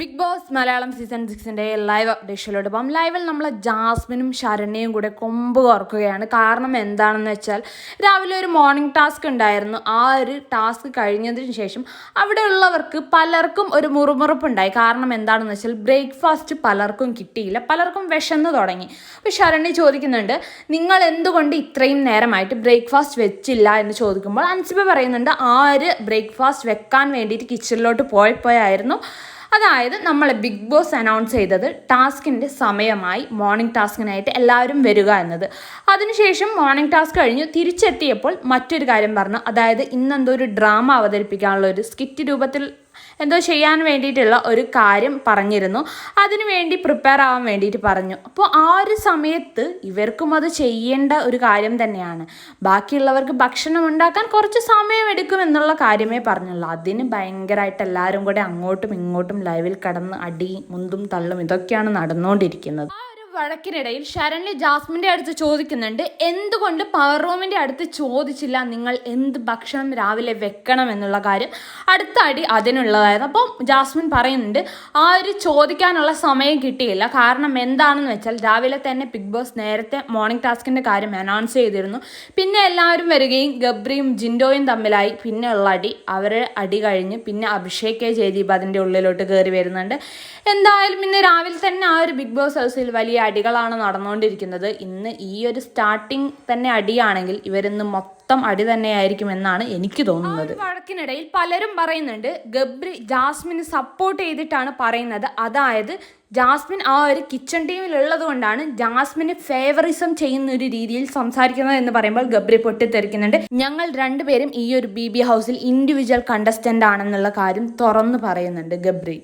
Big Boss Malayalam season സിക്സിന്റെ live അപ്ഡേഷനിലോട്ട് അപ്പം ലൈവിൽ നമ്മൾ ജാസ്മിനും ശരണ്യയും കൂടെ കൊമ്പ് കുറക്കുകയാണ്. കാരണം എന്താണെന്ന് വെച്ചാൽ രാവിലെ ഒരു മോർണിംഗ് ടാസ്ക് ഉണ്ടായിരുന്നു. ആ ഒരു ടാസ്ക് കഴിഞ്ഞതിന് ശേഷം അവിടെയുള്ളവർക്ക് പലർക്കും ഒരു മുറുമുറുപ്പുണ്ടായി. കാരണം എന്താണെന്ന് വെച്ചാൽ ബ്രേക്ക്ഫാസ്റ്റ് പലർക്കും കിട്ടിയില്ല. പലർക്കും വിശന്ന് തുടങ്ങി. അപ്പോൾ ശരണ്യ ചോദിക്കുന്നുണ്ട് നിങ്ങൾ എന്തുകൊണ്ട് ഇത്രയും നേരമായിട്ട് ബ്രേക്ക്ഫാസ്റ്റ് വെച്ചില്ല? എന്ന് ചോദിക്കുമ്പോൾ അൻസിബ പറയുന്നുണ്ട് ആ ഒരു ബ്രേക്ക്ഫാസ്റ്റ് വെക്കാൻ വേണ്ടിയിട്ട് കിച്ചണിലോട്ട് പോയപ്പോയായിരുന്നു അതായത് നമ്മൾ ബിഗ് ബോസ് അനൗൺസ് ചെയ്തത് ടാസ്കിന്റെ സമയമായി മോർണിംഗ് ടാസ്കിനായിട്ട് എല്ലാവരും വരിക എന്നത്. അതിനുശേഷം മോർണിംഗ് ടാസ്ക് കഴിഞ്ഞു തിരിച്ചെത്തിയപ്പോൾ മറ്റൊരു കാര്യം പറഞ്ഞു. അതായത് ഇന്നെന്തോ ഒരു ഡ്രാമ അവതരിപ്പിക്കാനുള്ള ഒരു സ്കിറ്റ് രൂപത്തിൽ എന്തോ ചെയ്യാൻ വേണ്ടിയിട്ടുള്ള ഒരു കാര്യം പറഞ്ഞിരുന്നു. അതിനു വേണ്ടി പ്രിപ്പയർ ആവാൻ വേണ്ടിയിട്ട് പറഞ്ഞു. അപ്പോൾ ആ ഒരു സമയത്ത് ഇവർക്കും അത് ചെയ്യേണ്ട ഒരു കാര്യം തന്നെയാണ്. ബാക്കിയുള്ളവർക്ക് ഭക്ഷണം ഉണ്ടാക്കാൻ കുറച്ച് സമയം എടുക്കും എന്നുള്ള കാര്യമേ പറഞ്ഞുള്ളൂ. അതിന് ഭയങ്കരമായിട്ട് എല്ലാവരും കൂടെ അങ്ങോട്ടും ഇങ്ങോട്ടും ലൈവിൽ കടന്ന് അടി മുന്തും തള്ളും ഇതൊക്കെയാണ് നടന്നുകൊണ്ടിരിക്കുന്നത്. വഴക്കിനിടയിൽ ശരണ്യ ജാസ്മിന്റെ അടുത്ത് ചോദിക്കുന്നുണ്ട് എന്തുകൊണ്ട് പവർ റൂമിന്റെ അടുത്ത് ചോദിച്ചില്ല? നിങ്ങൾ എന്ത് ഭക്ഷണം രാവിലെ വെക്കണം എന്നുള്ള കാര്യം? അടുത്ത അടി അതിനുള്ളതായിരുന്നു. അപ്പം ജാസ്മിൻ പറയുന്നുണ്ട് ആ ഒരു ചോദിക്കാനുള്ള സമയം കിട്ടിയില്ല. കാരണം എന്താണെന്ന് വെച്ചാൽ രാവിലെ തന്നെ ബിഗ് ബോസ് നേരത്തെ മോർണിംഗ് ടാസ്കിന്റെ കാര്യം അനൗൺസ് ചെയ്തിരുന്നു. പിന്നെ എല്ലാവരും വരികയും ഗബ്രിയും ജിൻഡോയും തമ്മിലായി. പിന്നെ ഉള്ള അടി അവരെ അടി കഴിഞ്ഞ് പിന്നെ അഭിഷേക് ജയദീപ് അതിന്റെ ഉള്ളിലോട്ട് കയറി വരുന്നുണ്ട്. എന്തായാലും ഇന്ന് രാവിലെ തന്നെ ആ ഒരു ബിഗ് ബോസ് ഹൗസിൽ വലിയ അടികളാണ് നടന്നുകൊണ്ടിരിക്കുന്നത്. ഇന്ന് ഈ ഒരു സ്റ്റാർട്ടിങ് തന്നെ അടിയാണെങ്കിൽ ഇവരിന്ന് മൊത്തം അടി തന്നെയായിരിക്കും എന്നാണ് എനിക്ക് തോന്നുന്നത്. വഴക്കിനിടയിൽ പലരും പറയുന്നുണ്ട് ഗബ്രി ജാസ്മിന് സപ്പോർട്ട് ചെയ്തിട്ടാണ് പറയുന്നത്. അതായത് ജാസ്മിൻ ആ ഒരു കിച്ചൺ ടീമിൽ ഉള്ളത് കൊണ്ടാണ് ജാസ്മിന് ഫേവറിസം ചെയ്യുന്ന ഒരു രീതിയിൽ സംസാരിക്കുന്നത് എന്ന് പറയുമ്പോൾ ഗബ്രി പൊട്ടിത്തെറിക്കുന്നുണ്ട്. ഞങ്ങൾ രണ്ടുപേരും ഈ ഒരു ബി ബി ഹൗസിൽ ഇൻഡിവിജ്വൽ കണ്ടസ്റ്റന്റ് ആണെന്നുള്ള കാര്യം തുറന്നു പറയുന്നുണ്ട് ഗബ്രി.